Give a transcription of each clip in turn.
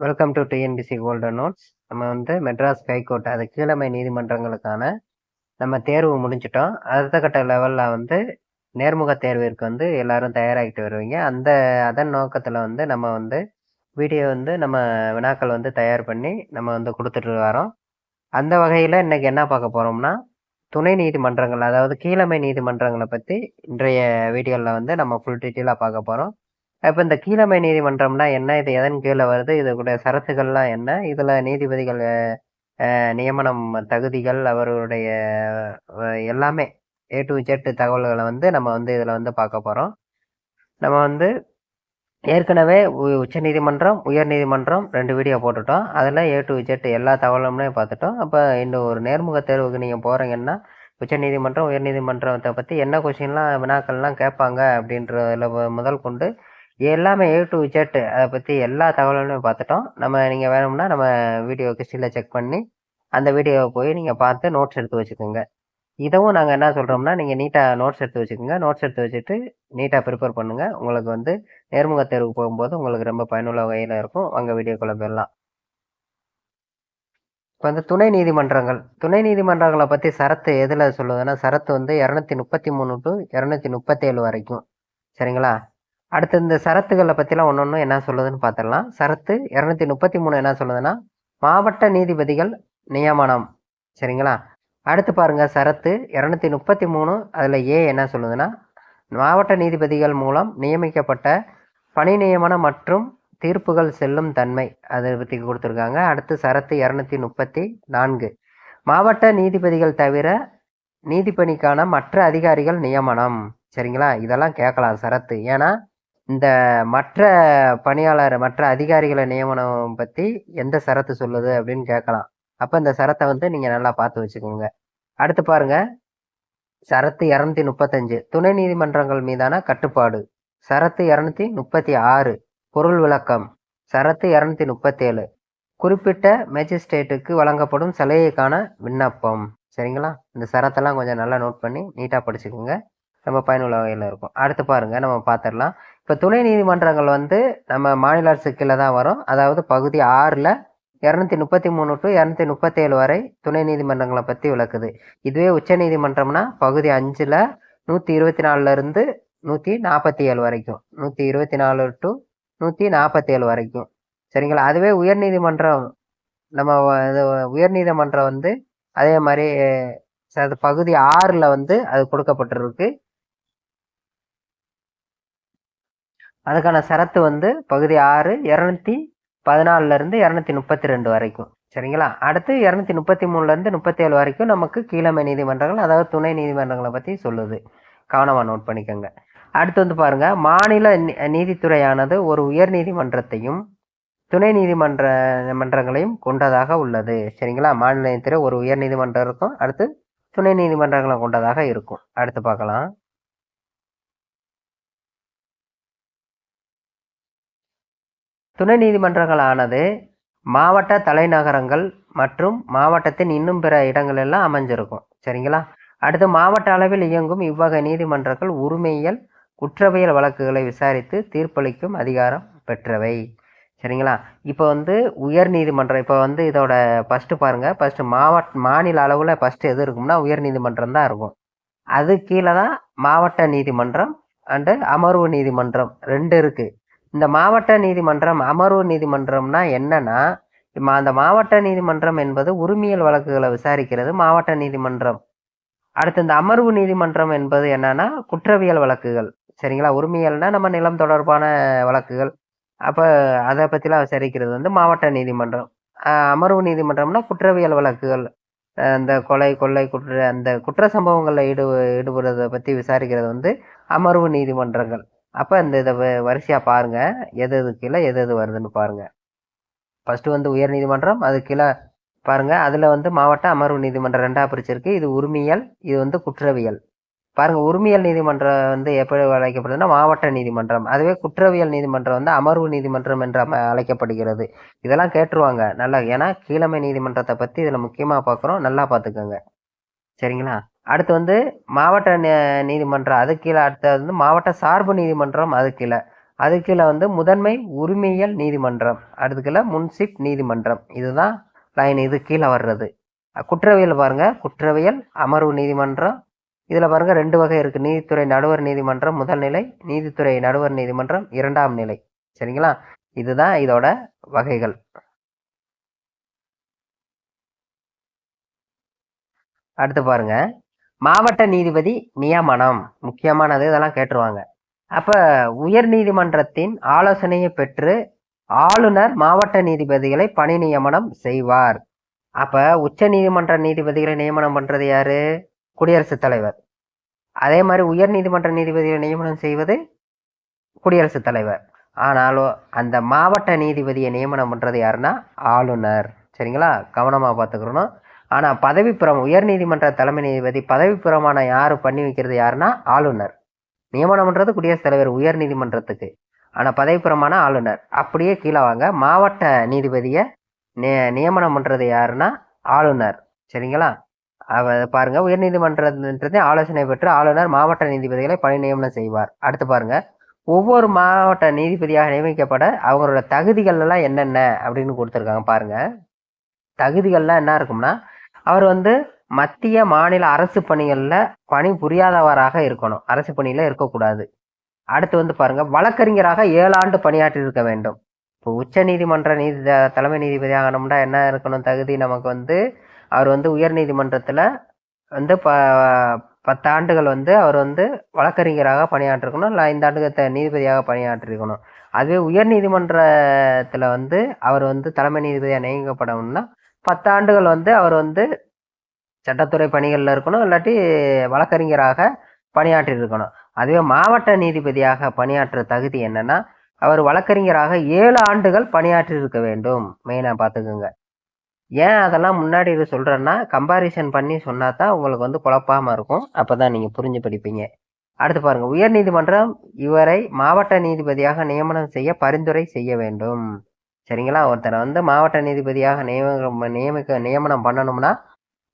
Welcome to TNPSC golden notes நம்ம வந்து Madras high court அது கீழமை நீதிமன்றங்களுக்கான நம்ம தேர்வு முடிஞ்சிட்டோம். அடுத்த கட்ட லெவலில் வந்து நேர்முக தேர்விற்கு வந்து எல்லாரும் தயாராகிட்டு வருவீங்க. அந்த அதன் நோக்கத்தில் வந்து நம்ம வந்து வீடியோ வந்து நம்ம வினாக்கள் வந்து தயார் பண்ணி நம்ம வந்து கொடுத்துட்டு வரோம். அந்த வகையில் இன்னைக்கு என்ன பார்க்க போகிறோம்னா துணை நீதிமன்றங்கள் அதாவது கீழமை நீதிமன்றங்களை பற்றி இன்றைய வீடியோவில் வந்து நம்ம ஃபுல் டீட்டெயிலாக பார்க்க போகிறோம் இப்போ இந்த கீழமை நீதிமன்றம்னா என்ன? இது எதன் கீழே வருது? இதோடைய சரத்துகள்லாம் என்ன? இதில் நீதிபதிகள் நியமனம் தகுதிகள் அவருடைய எல்லாமே ஏ டு ஜெட் தகவல்களை வந்து நம்ம வந்து இதில் வந்து பார்க்க போகிறோம் நம்ம வந்து ஏற்கனவே உ- உச்சநீதிமன்றம் உயர்நீதிமன்றம் ரெண்டு வீடியோ போட்டுட்டோம். அதில் ஏ டு ஜெட் எல்லா தகவலுமே பார்த்துட்டோம். அப்போ இந்த ஒரு நேர்முக தேர்வுக்கு நீங்கள் போகிறீங்கன்னா உச்ச நீதிமன்றம் உயர்நீதிமன்றத்தை பற்றி என்ன கொஷின்லாம் வினாக்கள்லாம் கேட்பாங்க அப்படின்றதுல முதல் கொண்டு எல்லாமே ஏ டு ஜெட் அதை பற்றி எல்லா தகவலுமே பார்த்துட்டோம் நம்ம நீங்கள் வேணும்னா நம்ம வீடியோ கிஸ்டியில் செக் பண்ணி அந்த வீடியோவை போய் நீங்கள் பார்த்து நோட்ஸ் எடுத்து வச்சுக்கோங்க. இதவும் நாங்கள் என்ன சொல்கிறோம்னா நீங்கள் நீட்டாக நோட்ஸ் எடுத்து வச்சுக்கோங்க. நோட்ஸ் எடுத்து வச்சுட்டு நீட்டாக ப்ரிப்பேர் பண்ணுங்கள் உங்களுக்கு வந்து நேர்முக தேர்வு போகும்போது உங்களுக்கு ரொம்ப பயனுள்ள வகையில் இருக்கும். அங்கே வீடியோ போயிடலாம். இப்போ வந்து துணை நீதிமன்றங்கள். துணை நீதிமன்றங்களை பற்றி சரத்து எதில் சொல்லுதுன்னா சரத்து வந்து இரநூத்தி முப்பத்தி மூணு டு இரநூத்தி முப்பத்தேழு வரைக்கும். சரிங்களா? அடுத்து இந்த சரத்துகளை பற்றிலாம் ஒன்று ஒன்று என்ன சொல்லுதுன்னு பார்த்துடலாம் சரத்து இரநூத்தி முப்பத்தி மூணு என்ன சொல்லுதுன்னா? மாவட்ட நீதிபதிகள் நியமனம். சரிங்களா? அடுத்து பாருங்க சரத்து இரநூத்தி முப்பத்தி மூணு அதில் ஏ என்ன சொல்லுதுன்னா? மாவட்ட நீதிபதிகள் மூலம் நியமிக்கப்பட்ட பணி நியமனம் மற்றும் தீர்ப்புகள் செல்லும் தன்மை. அதை பற்றி கொடுத்துருக்காங்க. அடுத்து சரத்து இரநூத்தி முப்பத்தி நான்கு மாவட்ட நீதிபதிகள் தவிர நீதிப்பணிக்கான மற்ற அதிகாரிகள் நியமனம். சரிங்களா? இதெல்லாம் கேட்கலாம் சரத்து. ஏன்னா இந்த மற்ற பணியாளர் மற்ற அதிகாரிகளை நியமனம் பற்றி எந்த சரத்து சொல்லுது அப்படின்னு கேட்கலாம் அப்போ இந்த சரத்தை வந்து நீங்கள் நல்லா பார்த்து வச்சுக்கோங்க. அடுத்து பாருங்க. சரத்து இரநூத்தி முப்பத்தஞ்சு. துணை நீதிமன்றங்கள் மீதான கட்டுப்பாடு. சரத்து இரநூத்தி முப்பத்தி ஆறு. பொருள் விளக்கம். சரத்து இரநூத்தி முப்பத்தேழு. குறிப்பிட்ட மேஜிஸ்ட்ரேட்டுக்கு வழங்கப்படும் சலுகைக்கான விண்ணப்பம். சரிங்களா? இந்த சரத்தெல்லாம் கொஞ்சம் நல்லா நோட் பண்ணி நீட்டாக படிச்சுக்கோங்க. ரொம்ப பயனுள்ள வகையில் இருக்கும். அடுத்து பாருங்கள் நம்ம பார்த்துடலாம். இப்போ துணை நீதிமன்றங்கள் வந்து நம்ம மாநில அரசு கீழே தான் வரும். அதாவது பகுதி ஆறில் இரநூத்தி முப்பத்தி மூணு டு இரநூத்தி முப்பத்தேழு வரை துணை நீதிமன்றங்களை பற்றி விளக்குது. இதுவே உச்ச நீதிமன்றம்னா பகுதி அஞ்சில் நூற்றி இருபத்தி நாலுலேருந்து நூற்றி நாற்பத்தி ஏழு வரைக்கும். நூற்றி இருபத்தி நாலு டு நூற்றி நாற்பத்தேழு வரைக்கும். சரிங்களா? அதுவே உயர்நீதிமன்றம் நம்ம உயர் நீதிமன்றம் வந்து அதே மாதிரி ச- பகுதி ஆறில் வந்து அது கொடுக்கப்பட்டிருக்கு. அதுக்கான சரத்து வந்து பகுதி ஆறு இரநூத்தி பதினாலுல இருந்து இரநூத்தி முப்பத்தி ரெண்டு வரைக்கும். சரிங்களா? அடுத்து இரநூத்தி முப்பத்தி மூணுல இருந்து முப்பத்தேழு வரைக்கும் நமக்கு கீழமை நீதிமன்றங்கள் அதாவது துணை நீதிமன்றங்களை பற்றி சொல்லுது. கவனமாக நோட் பண்ணிக்கோங்க. அடுத்து வந்து பாருங்க மாநில நீதித்துறையானது ஒரு உயர் நீதிமன்றத்தையும் துணை நீதிமன்ற மன்றங்களையும் கொண்டதாக உள்ளது. சரிங்களா? மாநில நீதித்துறை ஒரு உயர் நீதிமன்றம் இருக்கும் அடுத்து துணை நீதிமன்றங்களை கொண்டதாக இருக்கும். அடுத்து பார்க்கலாம். துணை நீதிமன்றங்களானது மாவட்ட தலைநகரங்கள் மற்றும் மாவட்டத்தின் இன்னும் பிற இடங்களெல்லாம் அமைஞ்சிருக்கும். சரிங்களா? அடுத்து மாவட்ட அளவில் இயங்கும் இவ்வகை நீதிமன்றங்கள் உரிமையியல் குற்றவியல் வழக்குகளை விசாரித்து தீர்ப்பளிக்கும் அதிகாரம் பெற்றவை. சரிங்களா? இப்போ வந்து உயர் நீதிமன்றம் இப்போ வந்து இதோட ஃபஸ்ட்டு பாருங்க. ஃபஸ்ட்டு மாவட்ட மாநில அளவில் ஃபஸ்ட்டு எது இருக்கும்னா உயர் நீதிமன்றம் தான் இருக்கும். அது கீழே தான் மாவட்ட நீதிமன்றம் அண்டு அமர்வு நீதிமன்றம் ரெண்டு இருக்குது இந்த மாவட்ட நீதிமன்றம் அமர்வு நீதிமன்றம்னா என்னன்னா அந்த மாவட்ட நீதிமன்றம் என்பது உரிமையல் வழக்குகளை விசாரிக்கிறது மாவட்ட நீதிமன்றம். அடுத்து இந்த அமர்வு நீதிமன்றம் என்பது என்னன்னா குற்றவியல் வழக்குகள். சரிங்களா? உரிமையல்னா நம்ம நிலம் தொடர்பான வழக்குகள். அப்போ அதை பற்றிலாம் விசாரிக்கிறது வந்து மாவட்ட நீதிமன்றம். அமர்வு நீதிமன்றம்னா குற்றவியல் வழக்குகள். அந்த கொலை கொள்ளை குற்ற அந்த குற்ற சம்பவங்களில் ஈடு ஈடுபடுறதை பற்றி விசாரிக்கிறது வந்து அமர்வு நீதிமன்றங்கள். அப்போ இந்த இதை வரிசையாக பாருங்கள் எது எது கீழே எது எது வருதுன்னு பாருங்கள் ஃபஸ்ட்டு வந்து உயர் நீதிமன்றம் அது கீழே பாருங்கள் அதில் வந்து மாவட்ட அமர்வு நீதிமன்றம் ரெண்டாக பிரிச்சிருக்கு. இது உரிமையல் இது வந்து குற்றவியல். பாருங்கள் உரிமையல் நீதிமன்றம் வந்து எப்படி அழைக்கப்படுதுன்னா மாவட்ட நீதிமன்றம். அதுவே குற்றவியல் நீதிமன்றம் வந்து அமர்வு நீதிமன்றம் என்று அழைக்கப்படுகிறது. இதெல்லாம் கேட்டுருவாங்க. நல்லா ஏன்னா கீழமை நீதிமன்றத்தை பற்றி இதில் முக்கியமாக பார்க்குறோம் நல்லா பார்த்துக்கோங்க சரிங்களா? அடுத்து வந்து மாவட்ட நீதிமன்றம் அது கீழே அடுத்தது வந்து மாவட்ட சார்பு நீதிமன்றம் அது கீழே. அது கீழே வந்து முதன்மை உரிமையியல் நீதிமன்றம் அடுத்து கீழே முன்சிப் நீதிமன்றம். இதுதான் லைன் இது கீழே வர்றது. குற்றவியல் பாருங்க. குற்றவியல் அமர்வு நீதிமன்றம். இதில் பாருங்கள் ரெண்டு வகை இருக்குது நீதித்துறை நடுவர் நீதிமன்றம் முதல் நிலை. நீதித்துறை நடுவர் நீதிமன்றம் இரண்டாம் நிலை. சரிங்களா? இதுதான் இதோட வகைகள். அடுத்து பாருங்கள் மாவட்ட நீதிபதி நியமனம் முக்கியமானது இதெல்லாம் கேட்டுருவாங்க. அப்போ உயர் நீதிமன்றத்தின் ஆலோசனையை பெற்று ஆளுநர் மாவட்ட நீதிபதிகளை பணி நியமனம் செய்வார். அப்போ உச்ச நீதிமன்ற நீதிபதிகளை நியமனம் பண்ணுறது யாரு? குடியரசுத் தலைவர். அதே மாதிரி உயர் நீதிமன்ற நீதிபதிகளை நியமனம் செய்வது குடியரசுத் தலைவர். ஆனாலும் அந்த மாவட்ட நீதிபதியை நியமனம் பண்ணுறது யாருன்னா ஆளுநர். சரிங்களா? கவனமாக பார்த்துக்கிறணும் ஆனால் பதவிப்புறம் உயர்நீதிமன்ற தலைமை நீதிபதி பதவிப்புறமான யார் பண்ணி வைக்கிறது யாருன்னா ஆளுநர். நியமனம்ன்றது குடியரசுத் தலைவர் உயர் நீதிமன்றத்துக்கு ஆனால் பதவிப்புறமான ஆளுநர். அப்படியே கீழே வாங்க. மாவட்ட நீதிபதியை நே நியமனம் பண்ணுறது யாருன்னா ஆளுநர். சரிங்களா? அவ பாருங்க. உயர்நீதிமன்றத்தை ஆலோசனை பெற்று ஆளுநர் மாவட்ட நீதிபதிகளை பணி நியமனம் செய்வார். அடுத்து பாருங்க. ஒவ்வொரு மாவட்ட நீதிபதியாக நியமிக்கப்பட அவங்களோட தகுதிகள் எல்லாம் என்னென்ன அப்படின்னு கொடுத்துருக்காங்க பாருங்க. தகுதிகள்லாம் என்ன இருக்கும்னா அவர் வந்து மத்திய மாநில அரசு பணிகளில் பணி புரியாதவராக இருக்கணும். அரசு பணியில் இருக்கக்கூடாது. அடுத்து வந்து பாருங்க வழக்கறிஞராக ஏழு ஆண்டு பணியாற்றி இருக்க வேண்டும். இப்போ உச்ச நீதிமன்ற நீதி தலைமை நீதிபதி ஆகணும்னா என்ன இருக்கணும் தகுதி நமக்கு வந்து அவர் வந்து உயர் நீதிமன்றத்தில் வந்து ப பத்து ஆண்டுகள் வந்து அவர் வந்து வழக்கறிஞராக பணியாற்றிருக்கணும் இல்லை ஐந்து ஆண்டுகள் நீதிபதியாக பணியாற்றிருக்கணும். அதுவே உயர் நீதிமன்றத்தில் வந்து அவர் வந்து தலைமை நீதிபதியாக நியமிக்கப்படணும்னா பத்து ஆண்டுகள் வந்து அவர் வந்து சட்டத்துறை பணிகளில் இருக்கணும் இல்லாட்டி வழக்கறிஞராக பணியாற்றி இருக்கணும் அதுவே மாவட்ட நீதிபதியாக பணியாற்ற தகுதி என்னன்னா அவர் வழக்கறிஞராக ஏழு ஆண்டுகள் பணியாற்றி இருக்க வேண்டும் மெயினாக பார்த்துக்குங்க ஏன் அதெல்லாம் முன்னாடி இது சொல்கிறேன்னா கம்பாரிசன் பண்ணி சொன்னா தான் உங்களுக்கு வந்து குழப்பாமல் இருக்கும். அப்போ தான் நீங்கள் புரிஞ்சு படிப்பீங்க. அடுத்து பாருங்கள் உயர் நீதிமன்றம் இவரை மாவட்ட நீதிபதியாக நியமனம் செய்ய பரிந்துரை செய்ய வேண்டும். சரிங்களா? ஒருத்தரை வந்து மாவட்ட நீதிபதியாக நியமனம் நியமிக்க நியமனம் பண்ணணும்னா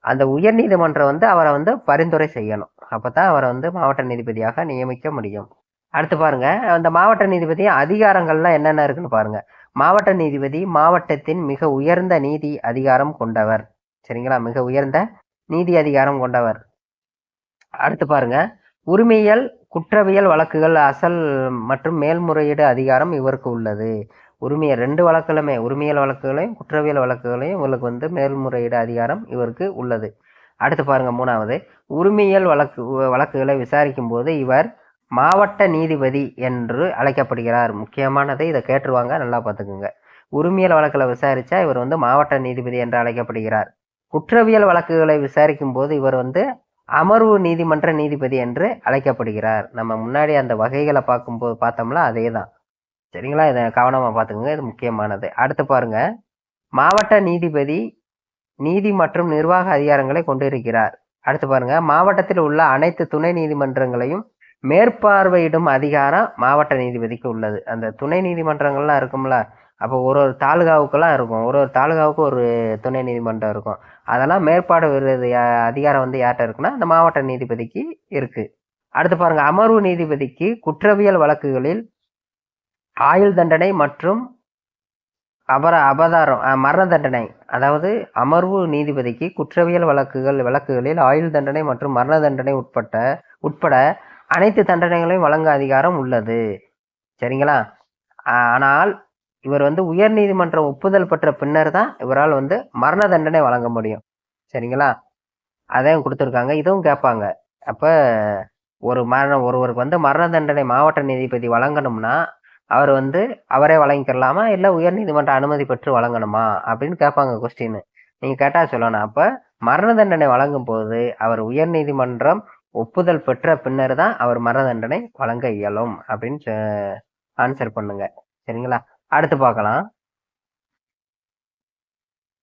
அந்த உயர் நீதிமன்றம் வந்து அவரை வந்து பரிந்துரை செய்யணும். அப்போ தான் அவரை வந்து மாவட்ட நீதிபதியாக நியமிக்க முடியும். அடுத்து பாருங்க அந்த மாவட்ட நீதிபதி அதிகாரங்கள்லாம் என்னென்ன இருக்குன்னு பாருங்க. மாவட்ட நீதிபதி மாவட்டத்தின் மிக உயர்ந்த நீதி அதிகாரம் கொண்டவர். சரிங்களா? மிக உயர்ந்த நீதி அதிகாரம் கொண்டவர். அடுத்து பாருங்க உரிமையியல் குற்றவியல் வழக்குகள் அசல் மற்றும் மேல்முறையீடு அதிகாரம் இவருக்கு உள்ளது. உரிமையல் ரெண்டு வழக்குகளுமே உரிமையல் வழக்குகளையும் குற்றவியல் வழக்குகளையும் இவருக்கு வந்து மேல்முறையீடு அதிகாரம் இவருக்கு உள்ளது. அடுத்து பாருங்க மூணாவது. உரிமையல் வழக்கு வழக்குகளை விசாரிக்கும் போது இவர் மாவட்ட நீதிபதி என்று அழைக்கப்படுகிறார். முக்கியமானதை இதை கேட்டுருவாங்க நல்லா பார்த்துக்குங்க. உரிமையல் வழக்கில் விசாரித்தா இவர் வந்து மாவட்ட நீதிபதி என்று அழைக்கப்படுகிறார். குற்றவியல் வழக்குகளை விசாரிக்கும் போது இவர் வந்து அமர்வு நீதிமன்ற நீதிபதி என்று அழைக்கப்படுகிறார். நம்ம முன்னாடி அந்த வகைகளை பார்க்கும்போது பார்த்தோம்னா அதே தான் சரிங்களா? இதை கவனமாக பார்த்துக்கோங்க இது முக்கியமானது. அடுத்து பாருங்க. மாவட்ட நீதிபதி நீதி மற்றும் நிர்வாக அதிகாரங்களை கொண்டிருக்கிறார். அடுத்து பாருங்க. மாவட்டத்தில் உள்ள அனைத்து துணை நீதிமன்றங்களையும் மேற்பார்வையிடும் அதிகாரம் மாவட்ட நீதிபதிக்கு உள்ளது. அந்த துணை நீதிமன்றங்கள்லாம் இருக்கும்ல. அப்போ ஒரு ஒரு தாலுகாவுக்கெல்லாம் இருக்கும். ஒரு ஒரு தாலுகாவுக்கு ஒரு துணை நீதிமன்றம் இருக்கும். அதெல்லாம் மேற்பாடு யா- அதிகாரம் வந்து யார்கிட்ட இருக்குன்னா அந்த மாவட்ட நீதிபதிக்கு இருக்கு. அடுத்து பாருங்க. அமர்வு நீதிபதிக்கு குற்றவியல் வழக்குகளில் ஆயுள் தண்டனை மற்றும் அபர அபதாரம் மரண தண்டனை. அதாவது அமர்வு நீதிபதிக்கு குற்றவியல் வழக்குகள் வழக்குகளில் ஆயுள் தண்டனை மற்றும் மரண தண்டனை உட்பட்ட உட்பட அனைத்து தண்டனைகளையும் வழங்க அதிகாரம் உள்ளது. சரிங்களா? ஆனால் இவர் வந்து உயர் நீதிமன்றம் ஒப்புதல் பெற்ற பின்னர் தான் இவரால் வந்து மரண தண்டனை வழங்க முடியும். சரிங்களா? அதையும் கொடுத்துருக்காங்க இதுவும் கேட்பாங்க. அப்போ ஒரு மரணம் ஒருவருக்கு வந்து மரண தண்டனை மாவட்ட நீதிபதி வழங்கணும்னா அவர் வந்து அவரே வழங்கிக்கலாமா? இல்லை உயர் நீதிமன்ற அனுமதி பெற்று வழங்கணுமா? அப்படின்னு கேட்பாங்க கொஸ்டின் நீங்க கேட்டா சொல்லணும். அப்ப மரண தண்டனை வழங்கும் போது அவர் உயர் நீதிமன்றம் ஒப்புதல் பெற்ற பின்னர் தான் அவர் மரண தண்டனை வழங்க இயலும் அப்படின்னு ஆன்சர் பண்ணுங்க. சரிங்களா? அடுத்து பார்க்கலாம்.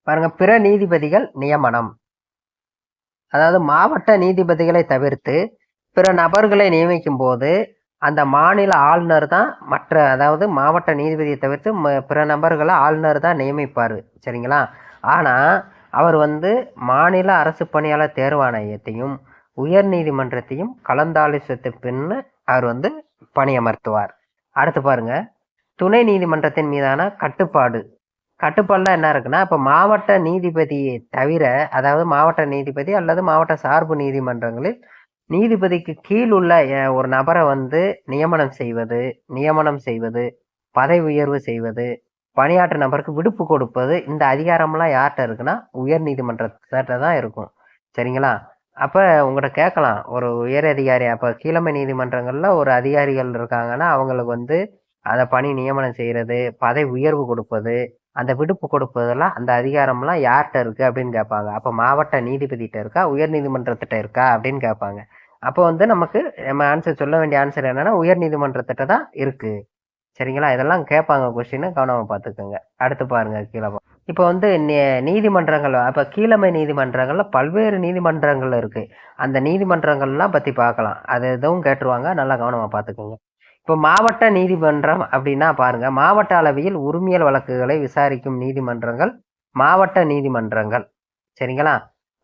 பாருங்க பிற நீதிபதிகள் நியமனம். அதாவது மாவட்ட நீதிபதிகளை தவிர்த்து பிற நபர்களை நியமிக்கும் போது அந்த மாநில ஆளுநர் தான் மற்ற அதாவது மாவட்ட நீதிபதியை தவிர்த்து ம- பிற நபர்களை ஆளுநர் தான் நியமிப்பார். சரிங்களா? ஆனால் அவர் வந்து மாநில அரசு பணியாளர் தேர்வாணையத்தையும் உயர் நீதிமன்றத்தையும் கலந்தாலோசித்த பின்னு அவர் வந்து பணியமர்த்துவார். அடுத்து பாருங்க. துணை நீதிமன்றத்தின் மீதான கட்டுப்பாடு. கட்டுப்பாடுலாம் என்ன இருக்குன்னா இப்போ மாவட்ட நீதிபதியை தவிர அதாவது மாவட்ட நீதிபதி அல்லது மாவட்ட சார்பு நீதிமன்றங்களில் நீதிபதிக்கு கீழ் உள்ள ஒரு நபரை வந்து நியமனம் செய்வது நியமனம் செய்வது பதவி உயர்வு செய்வது பணியாற்ற நபருக்கு விடுப்பு கொடுப்பது இந்த அதிகாரம்லாம் யார்கிட்ட இருக்குன்னா உயர் நீதிமன்றத்திட்ட தான் இருக்கும். சரிங்களா? அப்போ உங்கள்கிட்ட கேட்கலாம். ஒரு உயர் அதிகாரி அப்போ கீழமை நீதிமன்றங்களில் ஒரு அதிகாரிகள் இருக்காங்கன்னா அவங்களுக்கு வந்து அதை பணி நியமனம் செய்கிறது பதவி உயர்வு கொடுப்பது அந்த விடுப்பு கொடுப்பதெல்லாம் அந்த அதிகாரம்லாம் யார்கிட்ட இருக்கு அப்படின்னு கேட்பாங்க. அப்போ மாவட்ட நீதிபதிகிட்ட இருக்கா உயர் நீதிமன்றத்திட்ட இருக்கா அப்படின்னு கேட்பாங்க. அப்போ வந்து நமக்கு நம்ம ஆன்சர் சொல்ல வேண்டிய ஆன்சர் என்னன்னா உயர் நீதிமன்றத்திட்ட தான் இருக்கு. சரிங்களா? இதெல்லாம் கேட்பாங்க கொஸ்டின் கவனமாக பார்த்துக்கோங்க. அடுத்து பாருங்க கீழே இப்போ வந்து நீதிமன்றங்கள் அப்போ கீழமை நீதிமன்றங்கள்ல பல்வேறு நீதிமன்றங்கள் இருக்கு. அந்த நீதிமன்றங்கள்லாம் பத்தி பார்க்கலாம். அது எதுவும் கேட்டுருவாங்க. நல்லா கவனமாக பார்த்துக்கோங்க. இப்போ மாவட்ட நீதிமன்றம் அப்படின்னா பாருங்க மாவட்ட அளவில் உரிமையல் வழக்குகளை விசாரிக்கும் நீதிமன்றங்கள் மாவட்ட நீதிமன்றங்கள். சரிங்களா?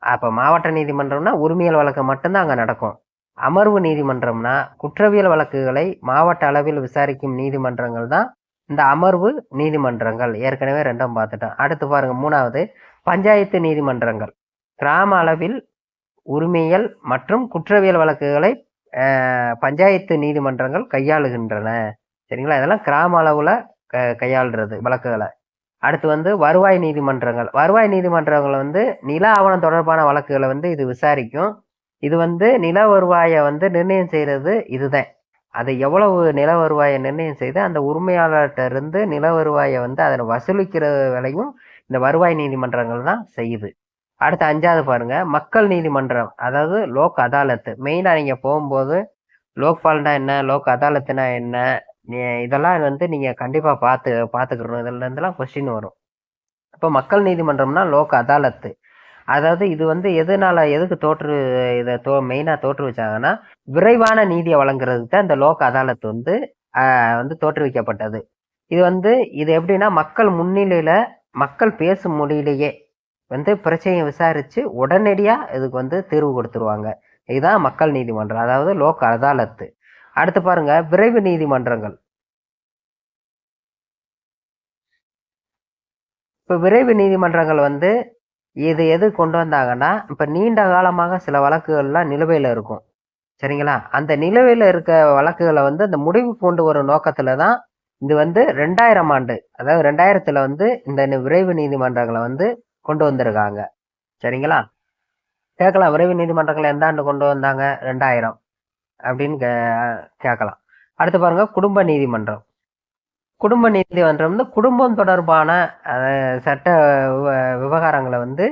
அப்போ மாவட்ட நீதிமன்றம்னா உரிமையல் வழக்கு மட்டும்தான் அங்கே நடக்கும். அமர்வு நீதிமன்றம்னா குற்றவியல் வழக்குகளை மாவட்ட அளவில் விசாரிக்கும் நீதிமன்றங்கள் தான் இந்த அமர்வு நீதிமன்றங்கள். ஏற்கனவே ரெண்டும் பார்த்துட்டோம். அடுத்து பாருங்க மூணாவது பஞ்சாயத்து நீதிமன்றங்கள். கிராம அளவில் உரிமையல் மற்றும் குற்றவியல் வழக்குகளை பஞ்சாயத்து நீதிமன்றங்கள் கையாளுகின்றன. சரிங்களா? இதெல்லாம் கிராம அளவில் க கையாளுறது வழக்குகளை. அடுத்து வந்து வருவாய் நீதிமன்றங்கள். வருவாய் நீதிமன்றங்கள் வந்து நில ஆவணம் தொடர்பான வழக்குகளை வந்து இது விசாரிக்கும். இது வந்து நில வருவாயை வந்து நிர்ணயம் செய்கிறது இதுதான். அது எவ்வளவு நில வருவாயை நிர்ணயம் செய்து அந்த உரிமையாளர்கிட்ட இருந்து நில வருவாயை வந்து அதை வசூலிக்கிற வேலையும் இந்த வருவாய் நீதிமன்றங்கள் தான் செய்யுது. அடுத்து அஞ்சாவது பாருங்க மக்கள் நீதிமன்றம் அதாவது லோக் அதாலத்து. மெயினாக நீங்கள் போகும்போது லோக்பால்னா என்ன லோக் அதாலத்துனா என்ன இதெல்லாம் வந்து நீங்கள் கண்டிப்பாக பார்த்து பார்த்துக்கணும். இதுலேருந்துலாம் கொஸ்டின் வரும். இப்போ மக்கள் நீதிமன்றம்னா லோக் அதாலத்து. அதாவது இது வந்து எதனால எதுக்கு தோற்று இதை தோ மெயினாக தோற்று வச்சாங்கன்னா விரைவான நீதியை வழங்குறதுக்கு தான் இந்த லோக் அதாலத் வந்து வந்து தோற்றுவிக்கப்பட்டது. இது வந்து இது எப்படின்னா மக்கள் முன்னிலையில் மக்கள் பேசும் மொழியிலேயே வந்து பிரச்சனையை விசாரித்து உடனடியாக இதுக்கு வந்து தீர்வு கொடுத்துருவாங்க. இதுதான் மக்கள் நீதிமன்றம் அதாவது லோக் அதாலத்து அடுத்து பாருங்க விரைவு நீதிமன்றங்கள். இப்போ விரைவு நீதிமன்றங்கள் வந்து இது எது கொண்டு வந்தாங்கன்னா இப்போ நீண்ட காலமாக சில வழக்குகள்லாம் நிலுவையில் இருக்கும். சரிங்களா? அந்த நிலுவையில் இருக்க வழக்குகளை வந்து அந்த முடிவு கொண்டு வரும் நோக்கத்தில் தான் இது வந்து ரெண்டாயிரம் ஆண்டு அதாவது ரெண்டாயிரத்தில் வந்து இந்த விரைவு நீதிமன்றங்களை வந்து கொண்டு வந்திருக்காங்க. சரிங்களா? கேட்கலாம் விரைவு நீதிமன்றங்களை எந்த ஆண்டு கொண்டு வந்தாங்க? ரெண்டாயிரம். அப்படின்னு கே- கேட்கலாம். அடுத்து பாருங்க குடும்ப நீதிமன்றம். குடும்ப நீதிமன்றம் வந்து குடும்பம் தொடர்பான சட்ட விவகாரங்களை வந்து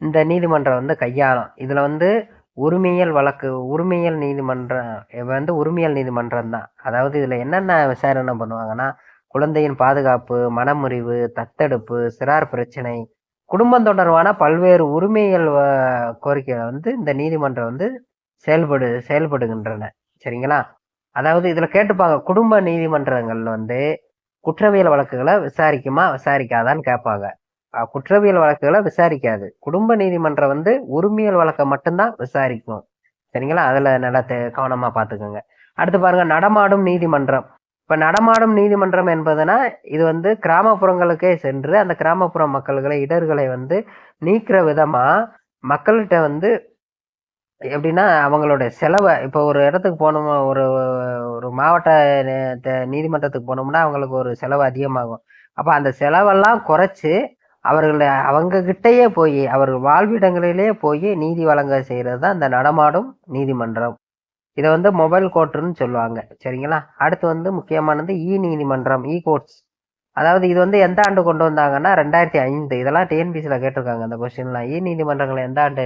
இந்த நீதிமன்றம் வந்து கையாளும். இதில் வந்து உரிமையல் வழக்கு உரிமையல் நீதிமன்றம் வந்து உரிமையல் நீதிமன்றம் தான். அதாவது இதில் என்னென்ன விசாரணை பண்ணுவாங்கன்னா குழந்தையின் பாதுகாப்பு மனமுறிவு தத்தெடுப்பு சிறார் பிரச்சனை குடும்பம் தொடர்பான பல்வேறு உரிமையல் வ- கோரிக்கைகளை வந்து இந்த நீதிமன்றம் வந்து செயல்படு செயல்படுகின்றன. சரிங்களா? அதாவது இதில் கேட்டுப்பாங்க குடும்ப நீதிமன்றங்கள்ல வந்து குற்றவியல் வழக்குகளை விசாரிக்குமா விசாரிக்காதான்னு கேட்பாங்க. குற்றவியல் வழக்குகளை விசாரிக்காது. குடும்ப நீதிமன்றம் வந்து உரிமையல் வழக்கை மட்டும்தான் விசாரிக்கும். சரிங்களா? அதில் நல்லா தெ- கவனமாக பாத்துக்கோங்க அடுத்து பாருங்க நடமாடும் நீதிமன்றம். இப்போ நடமாடும் நீதிமன்றம் என்பதுனா இது வந்து கிராமப்புறங்களுக்கே சென்று அந்த கிராமப்புற மக்கள்களை இடர்களை வந்து நீக்கிற விதமாக மக்கள்கிட்ட வந்து எப்படின்னா அவங்களோட செலவை இப்போ ஒரு இடத்துக்கு போனோம் ஒரு ஒரு மாவட்ட நீதிமன்றத்துக்கு போனோம்னா அவங்களுக்கு ஒரு செலவு அதிகமாகும். அப்போ அந்த செலவெல்லாம் குறைச்சி அவர்களை அவங்க கிட்டேயே போய் அவர் வாழ்விடங்களிலே போய் நீதி வழங்க செய்கிறது தான் இந்த நடமாடும் நீதிமன்றம். இதை வந்து மொபைல் கோர்ட்டுன்னு சொல்லுவாங்க. சரிங்களா? அடுத்து வந்து முக்கியமானது இ நீதிமன்றம் இ கோர்ட்ஸ் அதாவது இது வந்து எந்த ஆண்டு கொண்டு வந்தாங்கன்னா ரெண்டாயிரத்தி ஐந்து. இதெல்லாம் டிஎன்பிசியில் கேட்டிருக்காங்க அந்த கொஸ்டின்லாம் இ நீதிமன்றங்கள் எந்த ஆண்டு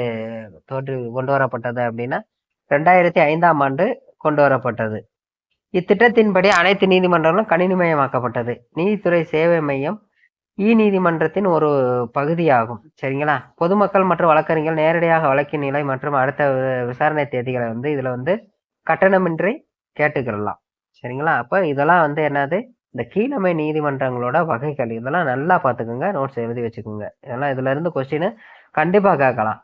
தோற்று கொண்டு வரப்பட்டது அப்படின்னா ரெண்டாயிரத்தி ஐந்தாம் ஆண்டு கொண்டு வரப்பட்டது. இத்திட்டத்தின்படி அனைத்து நீதிமன்றங்களும் கணினிமயமாக்கப்பட்டது. நீதித்துறை சேவை மையம் இ நீதிமன்றத்தின் ஒரு பகுதியாகும். சரிங்களா? பொதுமக்கள் மற்றும் வழக்கறிஞர்கள் நேரடியாக வழக்கின் நிலை மற்றும் அடுத்த விசாரணை தேதிகளை வந்து இதில் வந்து கட்டணமின்றி கேட்டுக்கிடலாம் சரிங்களா? அப்போ இதெல்லாம் வந்து என்னது? இந்த கீழமை நீதிமன்றங்களோட வகைகள் இதெல்லாம் நல்லா பார்த்துக்கோங்க நோட்ஸ் எழுதி வச்சுக்கோங்க. இதெல்லாம் இதுல இருந்து கொஸ்டின் கண்டிப்பாக கேட்கலாம்.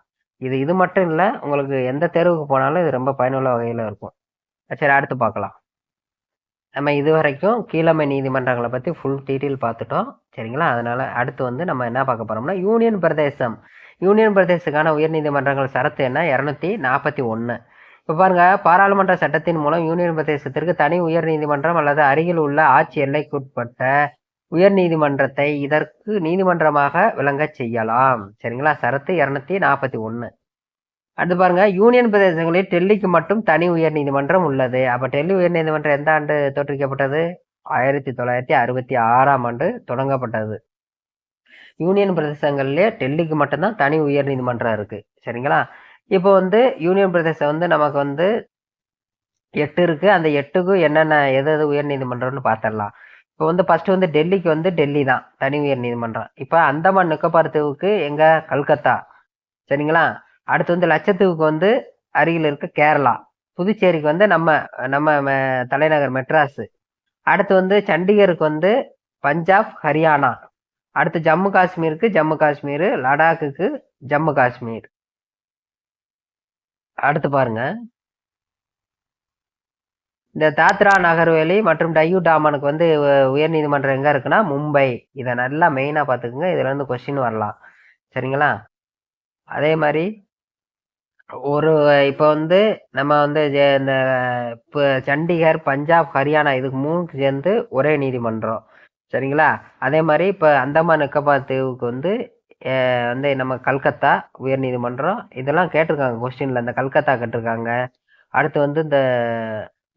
இது இது மட்டும் இல்லை உங்களுக்கு எந்த தேர்வுக்கு போனாலும் இது ரொம்ப பயனுள்ள வகையில் இருக்கும். சரி அடுத்து பார்க்கலாம். நம்ம இது வரைக்கும் கீழமை நீதிமன்றங்களை பற்றி ஃபுல் டீட்டெயில் பார்த்துட்டோம். சரிங்களா? அதனால் அடுத்து வந்து நம்ம என்ன பார்க்க போகிறோம்னா யூனியன் பிரதேசம். யூனியன் பிரதேசத்துக்கான உயர்நீதிமன்றங்கள் சரத்து என்ன இரநூத்தி நாற்பத்தி ஒன்று இப்போ பாருங்கள் பாராளுமன்ற சட்டத்தின் மூலம் யூனியன் பிரதேசத்திற்கு தனி உயர்நீதிமன்றம் அல்லது அருகில் உள்ள ஆட்சி எல்லைக்குட்பட்ட உயர்நீதிமன்றத்தை இதற்கு நீதிமன்றமாக விளங்கச் செய்யலாம். சரிங்களா? சரத்து இரநூத்தி நாற்பத்தி ஒன்று அடுத்து பாருங்க யூனியன் பிரதேசங்களில் டெல்லிக்கு மட்டும் தனி உயர் நீதிமன்றம் உள்ளது. அப்போ டெல்லி உயர் நீதிமன்றம் எந்த ஆண்டு தோற்றுவிக்கப்பட்டது? ஆயிரத்தி தொள்ளாயிரத்தி அறுபத்தி ஆறாம் ஆண்டு தொடங்கப்பட்டது. யூனியன் பிரதேசங்கள்லேயே டெல்லிக்கு மட்டும்தான் தனி உயர் நீதிமன்றம் இருக்குது சரிங்களா? இப்போ வந்து யூனியன் பிரதேசம் வந்து நமக்கு வந்து எட்டு இருக்கு. அந்த எட்டுக்கும் என்னென்ன எது எது உயர் நீதிமன்றம்னு பார்த்துடலாம் இப்போ வந்து ஃபர்ஸ்ட் வந்து டெல்லிக்கு வந்து டெல்லி தான் தனி உயர் நீதிமன்றம். இப்போ அந்தமான் நிக்கோபார் தீவுக்கு எங்க கல்கத்தா சரிங்களா? அடுத்து வந்து லட்சத்தீவுக்கு வந்து அருகில் இருக்க கேரளா. புதுச்சேரிக்கு வந்து நம்ம நம்ம தலைநகர் மெட்ராஸ். அடுத்து வந்து சண்டிகருக்கு வந்து பஞ்சாப் ஹரியானா. அடுத்து ஜம்மு காஷ்மீருக்கு ஜம்மு காஷ்மீர் லடாக்குக்கு ஜம்மு காஷ்மீர். அடுத்து பாருங்க. இந்த தாத்ரா நகர்வேலி மற்றும் டையூ டாமனுக்கு வந்து உயர் நீதிமன்றம் எங்க இருக்குன்னா மும்பை. இதை நல்லா மெயினா பாத்துக்கோங்க இதுல இருந்து கொஸ்டின் வரலாம். சரிங்களா? அதே மாதிரி ஒரு இப்போ வந்து நம்ம வந்து இந்த இப்போ சண்டிகர் பஞ்சாப் ஹரியானா இதுக்கு மூணுக்கு சேர்ந்து ஒரே நீதிமன்றம். சரிங்களா? அதே மாதிரி இப்போ அந்தமான் நிக்கோபார் தீவுக்கு வந்து வந்து நம்ம கல்கத்தா உயர் நீதிமன்றம் இதெல்லாம் கேட்டிருக்காங்க கொஸ்டினில் இந்த கல்கத்தா கேட்டிருக்காங்க. அடுத்து வந்து இந்த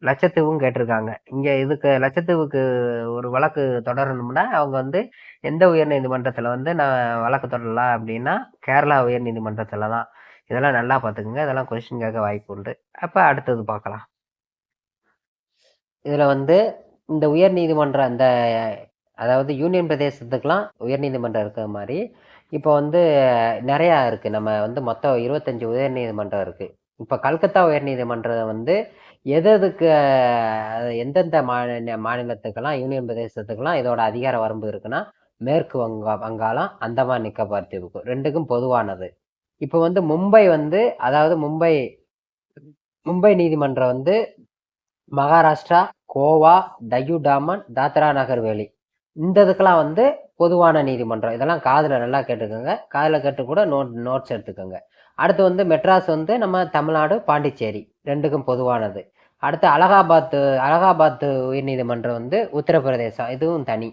லட்சத்தீவும் கேட்டிருக்காங்க. இங்கே இதுக்கு லட்சத்தீவுக்கு ஒரு வழக்கு தொடரணும்னா அவங்க வந்து எந்த உயர்நீதிமன்றத்தில் வந்து நான் வழக்கு தொடரலாம் அப்படின்னா கேரளா உயர் நீதிமன்றத்துல தான். இதெல்லாம் நல்லா பார்த்துக்குங்க. இதெல்லாம் கொஸ்டின் கேட்க வாய்ப்பு உண்டு. அப்போ அடுத்தது பார்க்கலாம். இதில் வந்து இந்த உயர் நீதிமன்றம் அந்த அதாவது யூனியன் பிரதேசத்துக்கெலாம் உயர் நீதிமன்றம் இருக்கிற மாதிரி இப்போ வந்து நிறையா இருக்குது நம்ம வந்து மொத்தம் இருபத்தஞ்சி உயர்நீதிமன்றம் இருக்குது இப்போ கல்கத்தா உயர்நீதிமன்றம் வந்து எது எதுக்கு எந்தெந்த மாநில மாநிலத்துக்கெல்லாம் யூனியன் பிரதேசத்துக்கெல்லாம் இதோட அதிகார வரம்பு இருக்குன்னா மேற்கு வங்கா வங்காளம் அந்தமான் நிக்கோபார் தீவுக்கு ரெண்டுக்கும் பொதுவானது. இப்போ வந்து மும்பை வந்து அதாவது மும்பை மும்பை நீதிமன்றம் வந்து மகாராஷ்டிரா கோவா டயூ டாமன் தாத்ரா நகர்வேலி இந்த இதுக்கெல்லாம் வந்து பொதுவான நீதிமன்றம். இதெல்லாம் காதில் நல்லா கேட்டுக்கோங்க. காதில் கேட்டு கூட நோட் நோட்ஸ் எடுத்துக்கோங்க. அடுத்து வந்து மெட்ராஸ் வந்து நம்ம தமிழ்நாடு பாண்டிச்சேரி ரெண்டுக்கும் பொதுவானது. அடுத்து அலகாபாத் அலகாபாத் உயர்நீதிமன்றம் வந்து உத்தரப்பிரதேசம் இதுவும் தனி.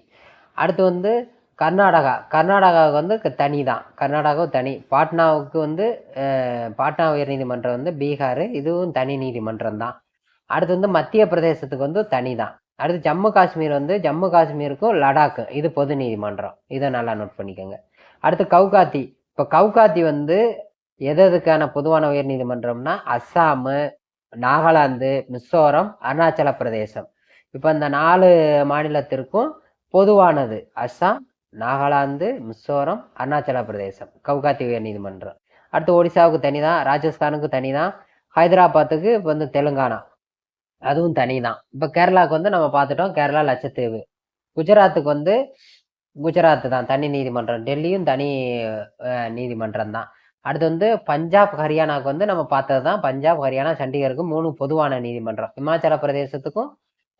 அடுத்து வந்து கர்நாடகா. கர்நாடகாவுக்கு வந்து தனி தான் கர்நாடகாவும் தனி. பாட்னாவுக்கு வந்து பாட்னா உயர்நீதிமன்றம் வந்து பீகார் இதுவும் தனி நீதிமன்றம் தான் அடுத்து வந்து மத்திய பிரதேசத்துக்கு வந்து தனி தான் அடுத்து ஜம்மு காஷ்மீர் வந்து ஜம்மு காஷ்மீருக்கும் லடாக்கு. இது பொது நீதிமன்றம். இதை நல்லா நோட் பண்ணிக்கோங்க. அடுத்து கவுகாத்தி. இப்போ கவுகாத்தி வந்து எது எதுக்கான பொதுவான உயர் நீதிமன்றம்னா அஸ்ஸாமு நாகாலாந்து மிசோரம் அருணாச்சல பிரதேசம். இப்போ இந்த நாலு மாநிலத்திற்கும் பொதுவானது அஸ்ஸாம் நாகாலாந்து மிசோரம் அருணாச்சல பிரதேசம். கவுகாத்தி உயர் நீதிமன்றம். அடுத்து ஒடிசாவுக்கு தனி தான் ராஜஸ்தானுக்கு தனி தான் ஹைதராபாத்துக்கு இப்போ வந்து தெலுங்கானா. அதுவும் தனி தான் இப்போ கேரளாவுக்கு வந்து நம்ம பார்த்துட்டோம் கேரளா லட்சத்தீவு. குஜராத்துக்கு வந்து குஜராத் தான் தனி நீதிமன்றம். டெல்லியும் தனி நீதிமன்றம் தான். அடுத்து வந்து பஞ்சாப் ஹரியானாவுக்கு வந்து நம்ம பார்த்தது தான் பஞ்சாப் ஹரியானா சண்டிகருக்கு மூணு பொதுவான நீதிமன்றம். இமாச்சல பிரதேசத்துக்கும்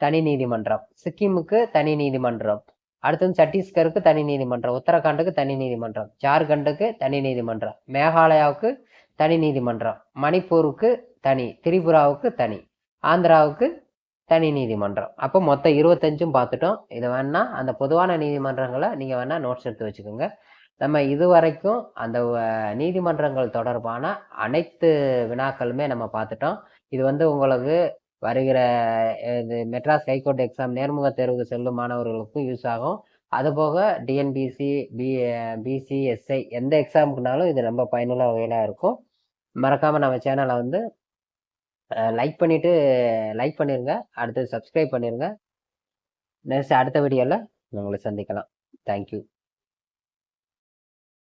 தனி நீதிமன்றம். சிக்கிமுக்கு தனி நீதிமன்றம். அடுத்தது சத்தீஸ்கருக்கு தனி நீதிமன்றம். உத்தரகாண்டுக்கு தனி நீதிமன்றம். ஜார்க்கண்டுக்கு தனி நீதிமன்றம். மேகாலயாவுக்கு தனி நீதிமன்றம். மணிப்பூருக்கு தனி. திரிபுராவுக்கு தனி. ஆந்திராவுக்கு தனி நீதிமன்றம். அப்போ மொத்தம் இருபத்தஞ்சும் பார்த்துட்டோம். இதை வேணா அந்த பொதுவான நீதிமன்றங்களை நீங்கள் வேணால் நோட்ஸ் எடுத்து வச்சுக்கோங்க. நம்ம இதுவரைக்கும் அந்த நீதிமன்றங்கள் தொடர்பான அனைத்து வினாக்களுமே நம்ம பார்த்துட்டோம். இது வந்து உங்களுக்கு வருகிற இது மெட்ராஸ் ஹைகோர்ட் எக்ஸாம் நேர்முக தேர்வுக்கு செல்லும் மாணவர்களுக்கும் யூஸ் ஆகும். அதுபோக டிஎன்பிசி பி பிசிஎஸ்ஐ எந்த எக்ஸாமுக்குனாலும் இது ரொம்ப பயனுள்ள வகையிலாக இருக்கும். மறக்காமல் நம்ம சேனலை வந்து லைக் பண்ணிவிட்டு லைக் பண்ணிடுங்க அடுத்து சப்ஸ்கிரைப் பண்ணிடுங்க நெக்ஸ்ட் அடுத்த வீடியோவில் உங்களை சந்திக்கலாம். தேங்க்யூ